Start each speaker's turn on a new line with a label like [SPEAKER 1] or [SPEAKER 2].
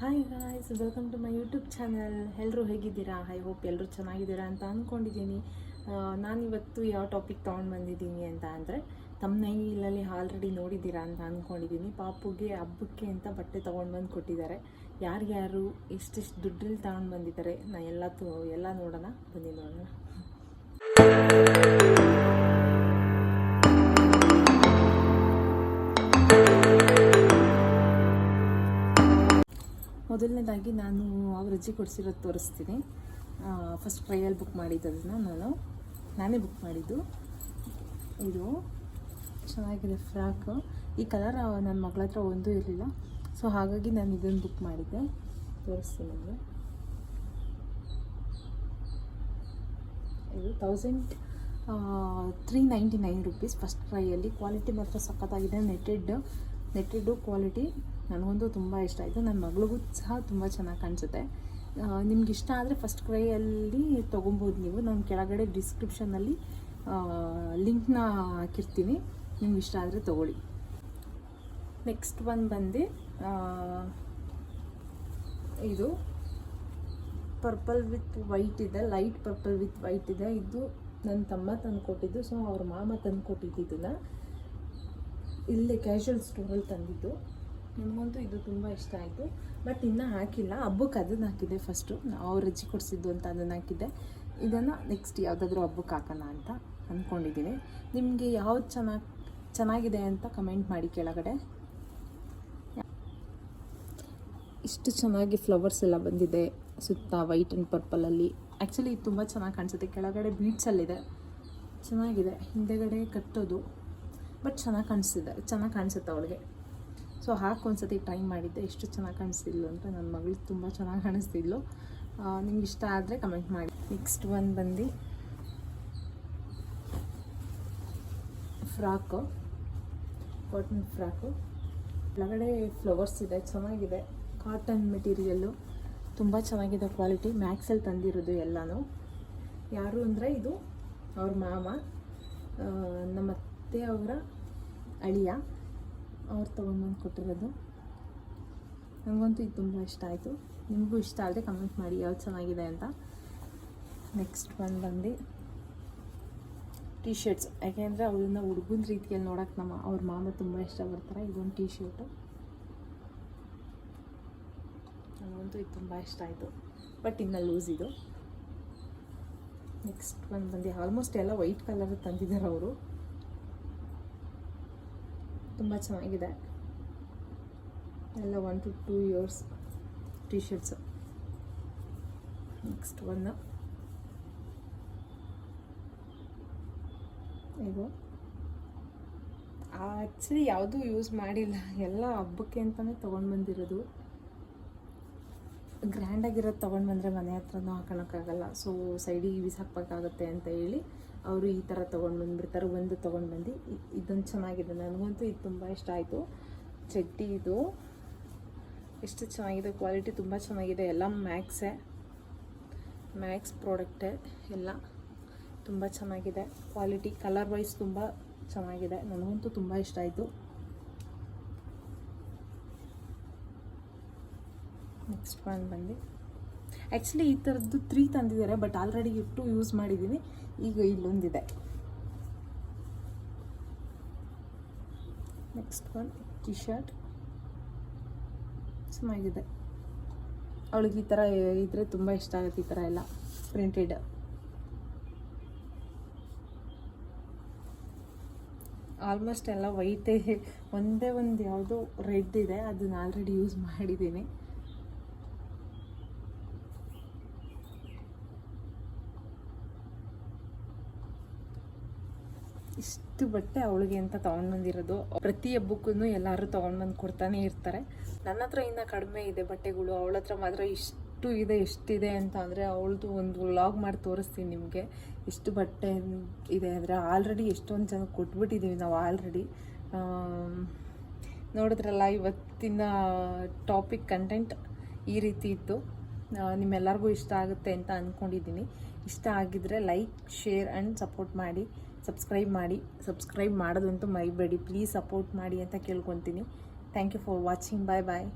[SPEAKER 1] Hi guys welcome to my YouTube channel ಎಲ್ಲರೂ ಹೇಗಿದ್ದೀರಾ? I hope ಎಲ್ಲರೂ ಚೆನ್ನಾಗಿದ್ದೀರಾ ಅಂತ ಅಂದ್ಕೊಂಡಿದ್ದೀನಿ ನಾನಿವತ್ತು ಯಾವ ಟಾಪಿಕ್ ತೊಗೊಂಡು ಬಂದಿದ್ದೀನಿ ಅಂತ ಅಂದರೆ ತಮ್ಮನೈಲಲ್ಲಿ ಆಲ್ರೆಡಿ ನೋಡಿದ್ದೀರಾ ಅಂತ ಅಂದ್ಕೊಂಡಿದ್ದೀನಿ ಪಾಪುಗೆ, ಹಬ್ಬಕ್ಕೆ ಅಂತ ಬಟ್ಟೆ ತೊಗೊಂಡು ಬಂದು ಕೊಟ್ಟಿದ್ದಾರೆ. ಯಾರ್ಯಾರು ಎಷ್ಟೆಷ್ಟು ದುಡ್ಡಲ್ಲಿ ತಗೊಂಡು ಬಂದಿದ್ದಾರೆ, ನಾ ಎಲ್ಲ ತು ಎಲ್ಲ ನೋಡೋಣ, ಬನ್ನಿ ನೋಡೋಣ. ಮೊದಲನೇದಾಗಿ ನಾನು ಅವ್ರ ಅಜ್ಜಿ ಕೊಡಿಸಿರೋದು ತೋರಿಸ್ತೀನಿ. ಫಸ್ಟ್ ಟ್ರಯಲ್ ಬುಕ್ ಮಾಡಿದ್ದದನ್ನ ನಾನು. ನಾನೇ ಬುಕ್ ಮಾಡಿದ್ದು. ಇದು ಚೆನ್ನಾಗಿದೆ ಫ್ರಾಕು ಈ ಕಲರ್ ನನ್ನ ಮಗಳ ಹತ್ರ ಒಂದೂ ಇರಲಿಲ್ಲ. ಸೊ ಹಾಗಾಗಿ ನಾನು ಇದನ್ನು ಬುಕ್ ಮಾಡಿದ್ದೆ. ತೋರಿಸ್ತೀನಿ ನಿಮಗೆ. ಇದು thousand three ninety nine rupees first ಟ್ರೈಯಲ್ಲಿ quality ಮಾತ್ರ ಸಖತ್ತಾಗಿದೆ. ನೆಟೆಡ್ ನೆಟೆಡ್ಡು ಕ್ವಾಲಿಟಿ ನನಗಂತೂ ತುಂಬ ಇಷ್ಟ ಆಯಿತು. ನನ್ನ ಮಗಳಿಗೂ ಸಹ ತುಂಬ ಚೆನ್ನಾಗಿ ಕಾಣಿಸುತ್ತೆ. ನಿಮ್ಗೆ ಇಷ್ಟ ಆದರೆ ಫಸ್ಟ್ ಕ್ರೈಯಲ್ಲಿ ತೊಗೊಬೋದು ನೀವು. ನಾನು ಕೆಳಗಡೆ ಡಿಸ್ಕ್ರಿಪ್ಷನಲ್ಲಿ ಲಿಂಕ್ನ ಹಾಕಿರ್ತೀನಿ. ನಿಮ್ಗೆ ಇಷ್ಟ ಆದರೆ ತೊಗೊಳ್ಳಿ. ನೆಕ್ಸ್ಟ್ ಒಂದು ಬಂದು. ಇದು ಪರ್ಪಲ್ ವಿತ್ ವೈಟ್ ಇದೆ. ಲೈಟ್ ಪರ್ಪಲ್ ವಿತ್ ವೈಟ್ ಇದೆ. ಇದು ನನ್ನ ತಮ್ಮ ತಂದು ಕೊಟ್ಟಿದ್ದು ಸೊ ಅವ್ರ ಮಾಮ ತಂದು ಕೊಟ್ಟಿದ್ದು ಇದನ್ನು. ಇಲ್ಲೇ ಕ್ಯಾಶುವಲ್ ಸ್ಟೋರಲ್ಲಿ ತಂದಿದ್ದು. ನನಗಂತೂ ಇದು ತುಂಬ ಇಷ್ಟ ಆಯಿತು. ಬಟ್ ಇನ್ನೂ ಹಾಕಿಲ್ಲ. ಹಬ್ಬಕ್ಕೆ ಅದನ್ನು ಹಾಕಿದ್ದೆ ಫಸ್ಟು ಅವ್ರು ಅಜ್ಜಿ ಕೊಡಿಸಿದ್ದು ಅಂತ ಅದನ್ನು ಹಾಕಿದ್ದೆ. ಇದನ್ನು ನೆಕ್ಸ್ಟ್ ಯಾವುದಾದ್ರೂ ಹಬ್ಬಕ್ಕೆ ಹಾಕೋಣ ಅಂತ ಅಂದ್ಕೊಂಡಿದ್ದೀನಿ ನಿಮಗೆ ಯಾವ್ದು ಚೆನ್ನಾಗಿ ಚೆನ್ನಾಗಿದೆ ಅಂತ ಕಮೆಂಟ್ ಮಾಡಿ ಕೆಳಗಡೆ. ಇಷ್ಟು ಚೆನ್ನಾಗಿ ಫ್ಲವರ್ಸ್ ಎಲ್ಲ ಬಂದಿದೆ ಸುತ್ತ ವೈಟ್ ಆ್ಯಂಡ್ ಪರ್ಪಲಲ್ಲಿ ಆ್ಯಕ್ಚುಲಿ ಇದು ತುಂಬ ಚೆನ್ನಾಗಿ ಕಾಣಿಸುತ್ತೆ. ಕೆಳಗಡೆ ಬೀಟ್ಸಲ್ಲಿದೆ ಚೆನ್ನಾಗಿದೆ. ಹಿಂದೆಗಡೆ ಕಟ್ಟೋದು. ಬಟ್ ಚೆನ್ನಾಗಿ ಕಾಣಿಸ್ತಿದೆ ಚೆನ್ನಾಗಿ ಕಾಣಿಸುತ್ತೆ ಅವಳಿಗೆ. ಸೊ ಹಾಕಿ ಒಂದ್ಸತಿ ಟ್ರೈ ಮಾಡಿದ್ದೆ ಎಷ್ಟು ಚೆನ್ನಾಗಿ ಕಾಣಿಸ್ತಿದ್ಲು ಅಂತ ನನ್ನ ಮಗಳು ತುಂಬ ಚೆನ್ನಾಗಿ ಕಾಣಿಸ್ತಿದ್ಲು. ನಿಮ್ಗೆ ಇಷ್ಟ ಆದರೆ ಕಮೆಂಟ್ ಮಾಡಿ. ನೆಕ್ಸ್ಟ್ ಒಂದು ಬಂದು ಫ್ರಾಕು. Cotton frock. ಒಳಗಡೆ ಫ್ಲವರ್ಸ್ ಇದೆ, ಚೆನ್ನಾಗಿದೆ. ಕಾಟನ್ ಮೆಟೀರಿಯಲ್ಲು ತುಂಬ ಚೆನ್ನಾಗಿದೆ ಕ್ವಾಲಿಟಿ ಮ್ಯಾಕ್ಸಲ್ಲಿ ತಂದಿರೋದು ಎಲ್ಲನೂ. ಯಾರು ಅಂದರೆ ಇದು ಅವ್ರ ಮಾಮ ನಮ್ಮತ್ತೆ ಅವರ ಅಳಿಯ. ಅವ್ರು ತೊಗೊಂಡ್ಬಂದು ಕೊಟ್ಟಿರೋದು. ನನಗಂತೂ ಇದು ತುಂಬ ಇಷ್ಟ ಆಯಿತು. ನಿಮಗೂ ಇಷ್ಟ ಆದರೆ ಕಮೆಂಟ್ ಮಾಡಿ, ಯಾವ್ದು ಚೆನ್ನಾಗಿದೆ ಅಂತ. ನೆಕ್ಸ್ಟ್ ಒಂದು ಬಂದು. ಟೀ ಶರ್ಟ್ಸ್ ಯಾಕೆಂದರೆ ಅವ್ರನ್ನ ಹುಡುಗನ ರೀತಿಯಲ್ಲಿ ನೋಡೋಕೆ ನಮ್ಮ, ಅವ್ರ ಮಾಮ ತುಂಬ ಇಷ್ಟಪಡ್ತಾರೆ. ಇದೊಂದು ಟೀ ಶರ್ಟು ನನಗಂತೂ ಇದು ತುಂಬ ಇಷ್ಟ ಆಯಿತು. ಬಟ್ ಇನ್ನು ಲೂಸ್ ಇದು. ನೆಕ್ಸ್ಟ್ ಒಂದು ಬಂದು. ಆಲ್ಮೋಸ್ಟ್ ಎಲ್ಲ ವೈಟ್ ಕಲರ್ ತಂದಿದ್ದಾರೆ ಅವರು. ತುಂಬ ಚೆನ್ನಾಗಿದೆ. ಎಲ್ಲ one two two years T shirts next ಒಂದು ಇದು. ಆ್ಯಕ್ಚುಲಿ ಯಾವುದೂ ಯೂಸ್ ಮಾಡಿಲ್ಲ. ಎಲ್ಲ ಹಬ್ಬಕ್ಕೆ ಅಂತಲೇ ತೊಗೊಂಡು ಬಂದಿರೋದು. ಗ್ರ್ಯಾಂಡಾಗಿರೋದು ತೊಗೊಂಡು ಬಂದರೆ ಮನೆ ಹತ್ರನೂ ಹಾಕೋಕ್ಕಾಗಲ್ಲ ಸೊ ಸೈಡಿಗೆ ವಿಸ್ ಹಾಕಬೇಕಾಗುತ್ತೆ ಅಂತ ಹೇಳಿ ಅವರು ಈ ಥರ ತೊಗೊಂಡು ಬಂದುಬಿಡ್ತಾರೆ, ಒಂದು ತೊಗೊಂಡು ಬಂದು. ಇದೊಂದು ಚೆನ್ನಾಗಿದೆ. ನನಗಂತೂ ಇದು ತುಂಬ ಇಷ್ಟ ಆಯಿತು. ಚಡ್ಡಿ ಇದು. ಎಷ್ಟು ಚೆನ್ನಾಗಿದೆ ಕ್ವಾಲಿಟಿ ತುಂಬ ಚೆನ್ನಾಗಿದೆ. ಎಲ್ಲ ಮ್ಯಾಕ್ಸೇ ಮ್ಯಾಕ್ಸ್ ಪ್ರಾಡಕ್ಟೇ ಎಲ್ಲ ತುಂಬ ಚೆನ್ನಾಗಿದೆ. ಕ್ವಾಲಿಟಿ ಕಲರ್ ವೈಸ್ ತುಂಬ ಚೆನ್ನಾಗಿದೆ. ನನಗಂತೂ ತುಂಬ ಇಷ್ಟ ಆಯಿತು. ನೆಕ್ಸ್ಟ್ ಒನ್ ಬಂದು. ಆ್ಯಕ್ಚುಲಿ ಈ ಥರದ್ದು ತ್ರೀ ತಂದಿದ್ದಾರೆ ಬಟ್ ಆಲ್ರೆಡಿ ಇಟ್ಟು ಯೂಸ್ ಮಾಡಿದ್ದೀನಿ ಈಗ ಇಲ್ಲೊಂದಿದೆ. ನೆಕ್ಸ್ಟ್ ಒನ್ ಟಿ ಶರ್ಟ್ ಚೆನ್ನಾಗಿದೆ. ಅವಳಿಗೆ ಈ ಥರ ಇದ್ದರೆ ತುಂಬ ಇಷ್ಟ ಆಗುತ್ತೆ ಈ ಥರ ಎಲ್ಲ ಪ್ರಿಂಟೆಡ್ ಆಲ್ಮೋಸ್ಟ್ ಎಲ್ಲ ವೈಟೇ ಒಂದೇ ಒಂದು ಯಾವುದೋ ರೆಡ್ ಇದೆ, ಅದನ್ನ ಆಲ್ರೆಡಿ ಯೂಸ್ ಮಾಡಿದ್ದೀನಿ ಇಷ್ಟು ಬಟ್ಟೆ ಅವಳಿಗೆ ಅಂತ ತೊಗೊಂಡು ಬಂದಿರೋದು. ಪ್ರತಿ ಹಬ್ಬಕ್ಕೂ ಎಲ್ಲರೂ ತೊಗೊಂಡು ಬಂದು ಕೊಡ್ತಾನೆ ಇರ್ತಾರೆ. ನನ್ನ ಹತ್ರ ಇನ್ನು ಕಡಿಮೆ ಇದೆ ಬಟ್ಟೆಗಳು. ಅವಳ ಹತ್ರ ಮಾತ್ರ ಇಷ್ಟು ಇದೆ, ಎಷ್ಟಿದೆ ಅಂತ ಅಂದರೆ ಅವಳದು ಒಂದು ವ್ಲಾಗ್ ಮಾಡಿ ತೋರಿಸ್ತೀನಿ ನಿಮಗೆ. ಇಷ್ಟು ಬಟ್ಟೆ ಇದೆ ಅಂದರೆ ಆಲ್ರೆಡಿ ಎಷ್ಟೊಂದು ಜನ ಕೊಟ್ಬಿಟ್ಟಿದ್ದೀವಿ ನಾವು ಆಲ್ರೆಡಿ ನೋಡಿದ್ರಲ್ಲ, ಇವತ್ತಿನ ಟಾಪಿಕ್ ಕಂಟೆಂಟ್ ಈ ರೀತಿ ಇತ್ತು. ನಿಮ್ಮೆಲ್ಲರಿಗೂ ಇಷ್ಟ ಆಗುತ್ತೆ ಅಂತ ಅಂದ್ಕೊಂಡಿದ್ದೀನಿ ಇಷ್ಟ ಆಗಿದ್ರೆ ಲೈಕ್ ಶೇರ್ ಆ್ಯಂಡ್ ಸಪೋರ್ಟ್ ಮಾಡಿ. ಸಬ್ಸ್ಕ್ರೈಬ್ ಮಾಡಿ, ಸಬ್ಸ್ಕ್ರೈಬ್ ಮಾಡೋದಂತೂ ಮರಿಬೇಡಿ. ಪ್ಲೀಸ್ ಸಪೋರ್ಟ್ ಮಾಡಿ ಅಂತ ಕೇಳ್ಕೊತೀನಿ. Thank you for watching bye bye